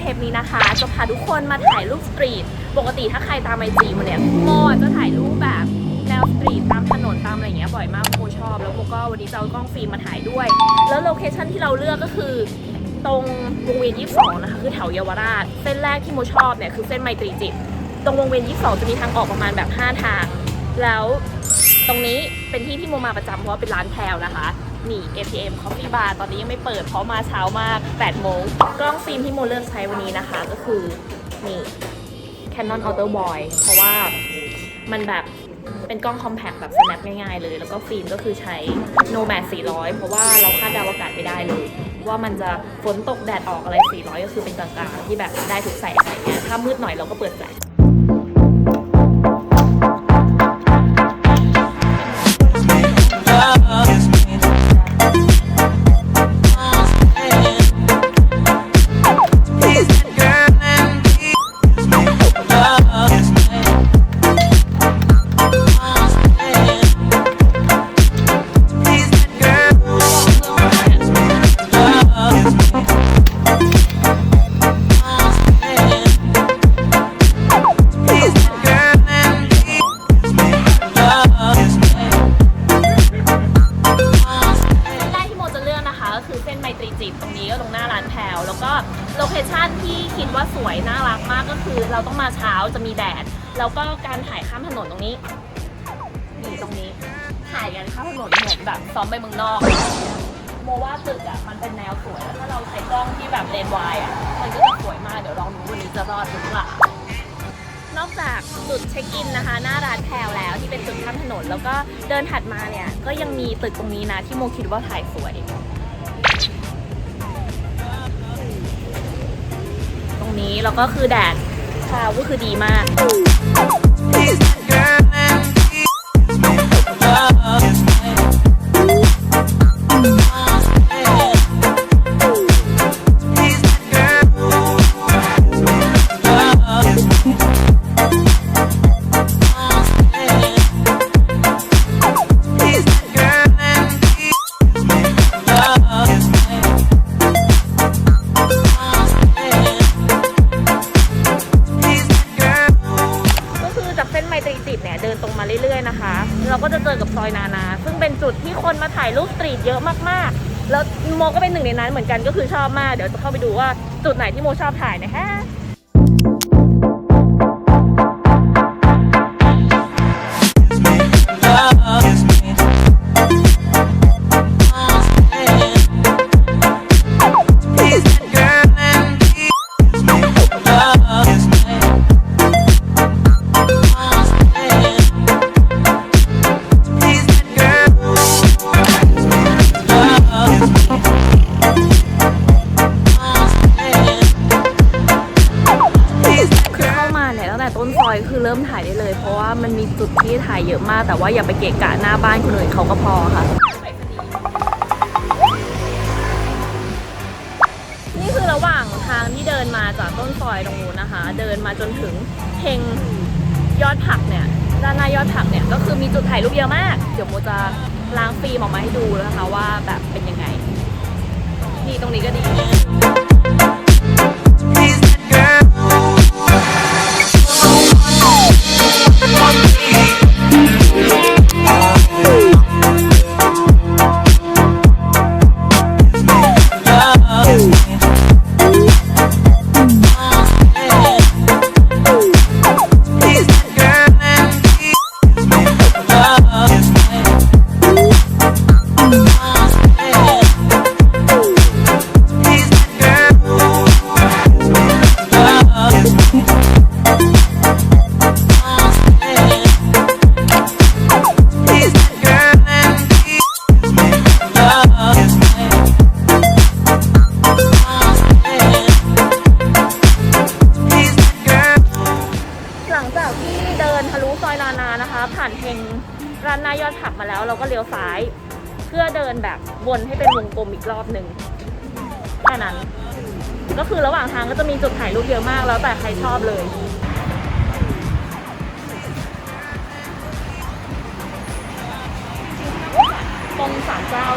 เทปนี้นะคะ จะพาทุกคนมาถ่ายรูปสตรีท ปกติถ้าใครตามไอจีมาเนี่ยโมอจะถ่ายรูปแบบแนวสตรีทตามถนนตามอะไรเงี้ยบ่อยมากโมชอบ แล้วโมก็วันนี้จะเอากล้องฟิล์มมาถ่ายด้วย แล้วโลเคชั่นที่เราเลือกก็คือตรงวงเวียน 22 นะคะ คือแถวเยาวราช เส้นแรกที่โมชอบเนี่ยคือเส้นไมตรีจิต ตรงวงเวียน 22 จะมีทางออกประมาณแบบ 5 ทาง แล้วตรงนี้เป็นที่ที่โมมาประจำเพราะว่าเป็นร้านแพลวนะคะ นี่ ATM Coffee Bar ตอนนี้ยังไม่เปิดเพราะมาเช้ามาก 8 โมง กล้องฟิล์มที่โมเลือกใช้วันนี้นะคะก็คือ นี่ Canon Auto Boy เพราะว่ามันแบบเป็นกล้องคอมแพคแบบ snap ง่ายๆเลย แล้วก็ฟิล์มก็คือใช้ Nomad 400 เพราะว่าเราคาดเดาวอากาศไม่ได้เลย ว่ามันจะฝนตกแดดออกอะไร 400 ก็คือเป็นกลางๆ ที่แบบได้ทุกแสงอะไรเงี้ยถ้ามืดหน่อยเราก็เปิดแฟลช น่ารักมากก็คือ เราต้องมาเช้าจะมีแดด แล้วก็การถ่ายข้ามถนนตรงนี้นี่ตรงนี้ ถ่ายกันข้ามถนนเหมือนแบบซ้อมไปเมืองนอก โมว่าตึกอะมันเป็นแนวสวยแล้วถ้าเราใช้กล้องที่แบบเลนส์วายอะมันก็จะสวยมากเดี๋ยวลองดูวันนี้จะรอดหรือเปล่านอกจากจุดเช็คอินนะคะ หน้าร้านแพลวแล้วที่เป็นจุดข้ามถนน แล้วก็เดินถัดมาเนี่ยก็ยังมีตึกตรงนี้นะที่โมคิดว่าถ่ายสวย นี้ แล้วก็คือแดดเช้าก็คือดีมาก ตรีทเยอะมากๆ แล้วโมก็เป็นหนึ่งในนั้นเหมือนกันก็คือชอบมาก เดี๋ยวจะเข้าไปดูว่าจุดไหนที่โมชอบถ่ายนะฮะ เกะกะหน้าบ้านคนอื่นเขาก็พอค่ะ นี่คือระหว่างทางที่เดินมาจากต้นซอยตรงนู้นนะคะ เดินมาจนถึงเฮงยอดผักเนี่ยด้านหน้ายอดผักเนี่ยก็คือมีจุดถ่ายรูปเยอะมาก เดี๋ยวโมจะล้างฟิล์มออกมาให้ดูนะคะว่าแบบเป็นยังไง นี่ตรงนี้ก็ดี พื่อเดินแบบวนให้เป็นวงกลมอีกรอบหนึ่งแค่นั้น ก็คือระหว่างทางก็จะมีจุดถ่ายรูปเยอะมากแล้วแต่ใครชอบเลยตรงสามเจ้า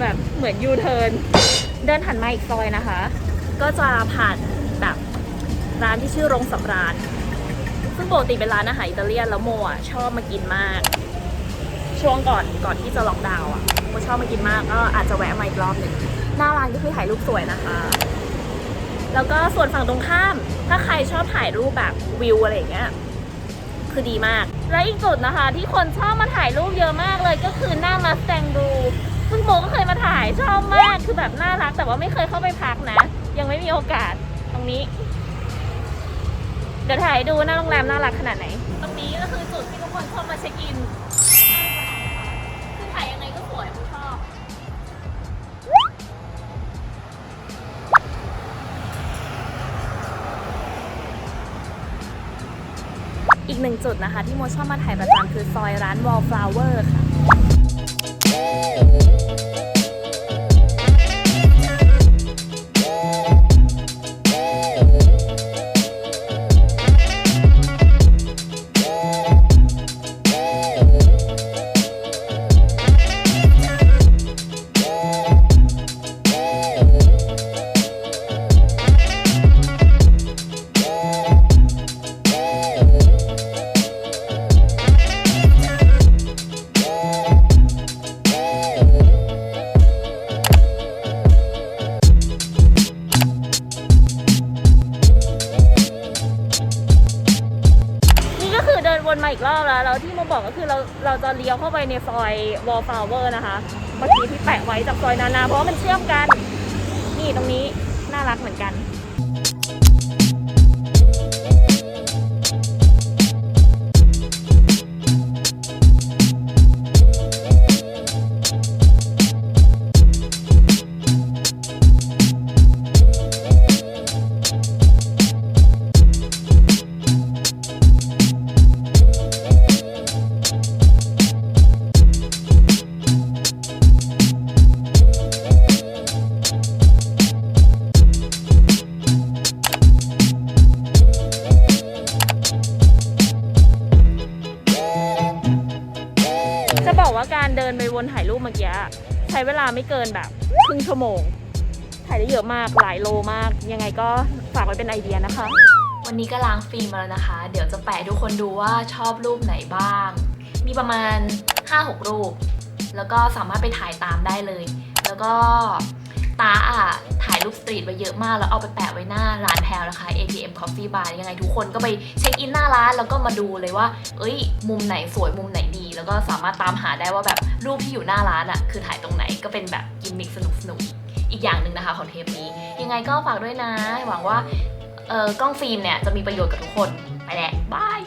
แบบเหมือนยูเทิร์นเดินถัดมาอีกซอยนะคะ ก็จะผ่านแบบร้านที่ชื่อโรงสำราญซึ่งปกติเป็นร้านอาหารอิตาเลียนแล้วโมอะชอบมากินมาก ช่วงก่อนก่อนที่จะล็อกดาวน์อะโมชอบมากินมากก็อาจจะแวะมาอีกรอบหนึ่งหน้าร้านก็คือถ่ายรูปสวยนะคะ แล้วก็ส่วนฝั่งตรงข้าม ถ้าใครชอบถ่ายรูปแบบวิวอะไรอย่างเงี้ยคือดีมาก และอีกจุดนะคะ ที่คนชอบมาถ่ายรูปเยอะมากเลยก็คือหน้ามาสแตงดู ซึ่งโมก็เคยมาถ่ายชอบมากคือแบบน่ารัก แต่ว่าไม่เคยเข้าไปพักนะ ยังไม่มีโอกาสตรงนี้ เดี๋ยวถ่ายให้ดูหน้าโรงแรมน่ารักขนาดไหน ตรงนี้ก็คือจุดที่ทุกคนชอบมาเช็คอินคือถ่ายยังไงก็สวยผมชอบอีกหนึ่งจุดนะคะ ที่โมชอบมาถ่ายประจำคือซอยร้าน Wallflower ค่ะนี่ มาอีกรอบแล้วแล้วที่โมบอกก็คือเราเราจะเลี้ยวเข้าไปในซอย Wallflower นะคะเมื่อกี้ที่แปะไว้จากซอยนานาเพราะมันเชื่อมกัน นี่ตรงนี้น่ารักเหมือนกัน มื่อกี้ใช้เวลาไม่เกินแบบครึ่งชั่วโมง ถ่ายได้เยอะมากหลายโลมาก ยังไงก็ฝากไว้เป็นไอเดียนะคะ วันนี้ก็ล้างฟิล์มมาแล้วนะคะ เดี๋ยวจะแปะทุกคนดูว่าชอบรูปไหนบ้าง มีประมาณ 5-6 รูป แล้วก็สามารถไปถ่ายตามได้เลย แล้วก็ตาอะายรูปสตรีทไว้เยอะมาก แล้วเอาไปแปะไว้หน้าร้านแพลวนะคะ ATM Coffee Bar ยังไงทุกคนก็ไปเช็คอินหน้าร้านแล้วก็มาดูเลยว่า เอ้ย มุมไหนสวยมุมไหนดี แล้วก็สามารถตามหาได้ว่าแบบรูปที่อยู่หน้าร้านอะคือถ่ายตรงไหนก็เป็นแบบกิมมิคสนุกๆอีกอย่างหนึ่งนะคะของเทปนี้ ยังไงก็ฝากด้วยนะ หวังว่าเออกล้องฟิล์มเนี่ยจะมีประโยชน์กับทุกคนไปแหละบาย